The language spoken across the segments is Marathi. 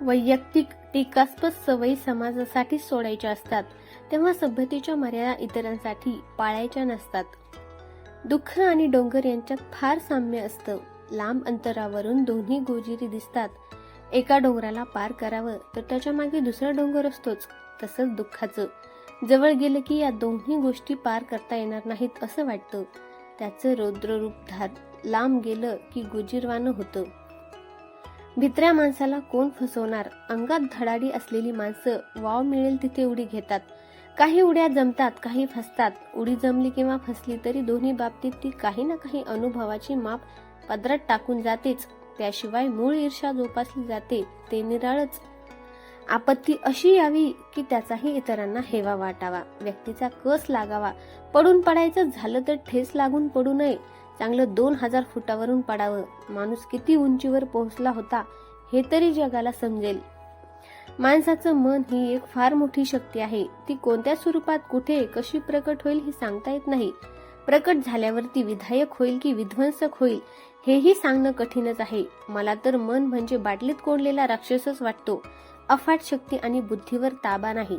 वैयक्तिक टीकास्पद सवयी समाजासाठी सोडायच्या असतात तेव्हा सभ्यतेच्या मर्यादा इतरांसाठी पाळायच्या नसतात. दुःख आणि डोंगर यांच्यात फार साम्य असतं. लांब अंतरावरून दोन्ही गोजिरी दिसतात. एका डोंगराला पार करावं तर त्याच्यामागे दुसरा डोंगर असतोच तसंच दुःखाचं. जवळ गेलं की या दोन्ही गोष्टी पार करता येणार नाहीत असं वाटतं. त्याचं रौद्ररूप धार लांब गेलं की गुजीरवानं होतं. भित्र्या माणसाला कोण फसवणार? अंगात धडाडी असलेली माणसं वाव मिळेल तिथे उडी घेतात. काही उड्या जमतात काही फसतात. उडी जमली किंवा फसली तरी दोन्ही बाबतीत ती काही ना काही अनुभवाची माप पदरात टाकून जातेच. त्याशिवाय मूळ ईर्षा जोपासली जाते ते निराळच. आपत्ती अशी यावी की त्याचाही इतरांना हेवा वाटावा. व्यक्तीचा कस लागावा? पडून पडायचं झालं तर ठेस लागून पडू नये. चांगलं दोन हजार फुटावरून पडावं. माणूस किती उंचीवर पोहोचला होता हे तरी जगाला समजेल. माणसाचं मन ही एक फार मोठी शक्ती आहे. ती कोणत्या स्वरूपात कुठे कशी प्रकट होईल हे सांगता येत नाही. प्रकट झाल्यावर ती विधायक होईल की विध्वंसक होईल हेही सांगणं कठीणच आहे. मला तर मन म्हणजे बाटलीत कोंडलेला राक्षसच वाटतो. अफाट शक्ती आणि बुद्धीवर ताबा नाही.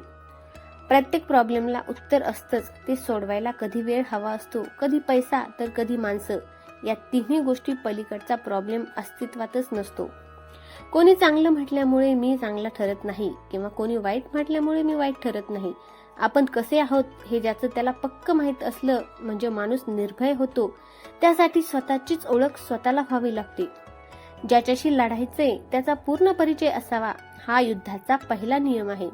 प्रत्येक प्रॉब्लेमला उत्तर असतंच. ते सोडवायला कधी वेळ हवा असतो कधी पैसा तर कधी माणसं. या तिन्ही गोष्टी पलीकडचा प्रॉब्लेम अस्तित्वातच नसतो. कोणी चांगलं म्हटल्यामुळे मी चांगला ठरत नाही किंवा कोणी वाईट म्हटल्यामुळे मी वाईट ठरत नाही. आपण कसे आहोत हे ज्याचं त्याला पक्क माहीत असलं म्हणजे माणूस निर्भय होतो त्यासाठी स्वतःचीच ओळख स्वतःला व्हावी लागते. ज्याच्याशी लढायचे त्याचा पूर्ण परिचय असावा हा युद्धाचा पहिला नियम आहे.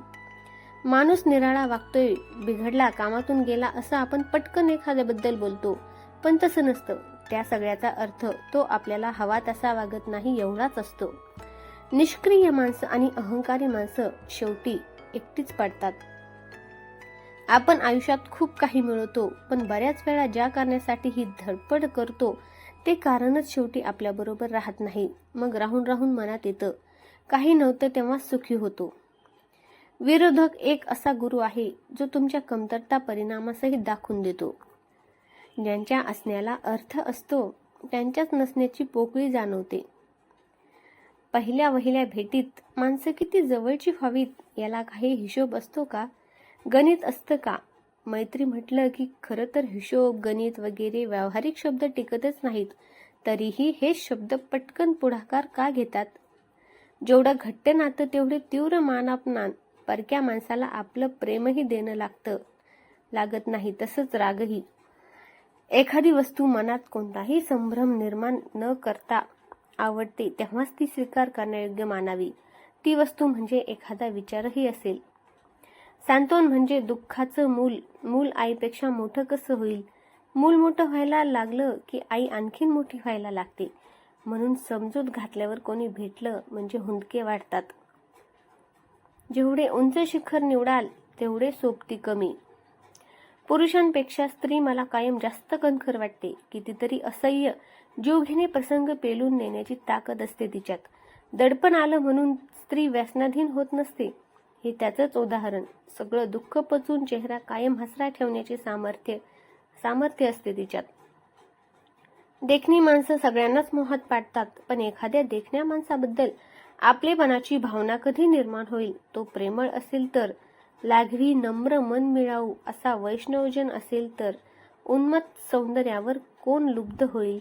माणूस निराळा वागतोय बिघडला कामातून गेला असं आपण पटकन एखाद्याबद्दल बोलतो. पण तसं नसतं. त्या सगळ्याचा अर्थ तो आपल्याला हवा तसा वागत नाही एवढाच असतो. निष्क्रिय माणसं आणि अहंकारी माणसं शेवटी एकटीच पडतात. आपण आयुष्यात खूप काही मिळवतो पण बऱ्याच वेळा ज्या कारणासाठी ही धडपड करतो ते कारणच शेवटी आपल्याबरोबर राहत नाही. मग राहून राहून मनात येतं. काही नव्हतं तेव्हा सुखी होतो. विरोधक एक असा गुरु आहे जो तुमच्या कमतरता परिणामासहित दाखवून देतो. ज्यांच्या असण्याला अर्थ असतो त्यांच्याच नसण्याची पोकळी जाणवते. पहिल्या वहिल्या भेटीत माणसं किती जवळची व्हावीत याला काही हिशोब असतो का? गणित असतं का? मैत्री म्हटलं की खरं तर हिशोब गणित वगैरे व्यावहारिक शब्द टिकतच नाहीत. तरीही हे शब्द पटकन पुढाकार का घेतात? जेवढं घट्ट नातं तेवढे तीव्र मानापमान परक्या माणसाला आपलं प्रेमही देणं लागतं लागत नाही तसंच रागही. एखादी वस्तू मनात कोणताही संभ्रम निर्माण न करता आवडते तेव्हाच ती स्वीकार करण्यायोग्य मानावी. ती वस्तू म्हणजे एखादा विचारही असेल. सांत्वन म्हणजे दुःखाचं मूल मूल आईपेक्षा मोठं कसं होईल? मूल मोठं व्हायला लागलं की आई आणखीन मोठी व्हायला लागते. म्हणून समजूत घातल्यावर कोणी भेटलं म्हणजे हुंदके वाढतात. जेवढे उंच शिखर निवडाल तेवढे सोबती कमी. पुरुषांपेक्षा स्त्री मला कायम जास्त कणखर वाटते. कितीतरी असह्य जीवघेणे प्रसंग पेलून नेण्याची ताकद असते तिच्यात. दडपण आलं म्हणून स्त्री व्यसनाधीन होत नसते. हे त्याचंच उदाहरण. सगळं दुःख पचून चेहरा कायम हसरा ठेवण्याचे सामर्थ्य सामर्थ्य असते तिच्यात. देखणी माणसं सगळ्यांनाच मोहात पाडतात पण एखाद्या देखण्या माणसाबद्दल आपलेपणाची भावना कधी निर्माण होईल? तो प्रेमळ असेल तर लाघवी नम्र मन मिळावू असा वैष्णवजन असेल तर उन्मत्त सौंदर्यावर कोण लुब्ध होईल?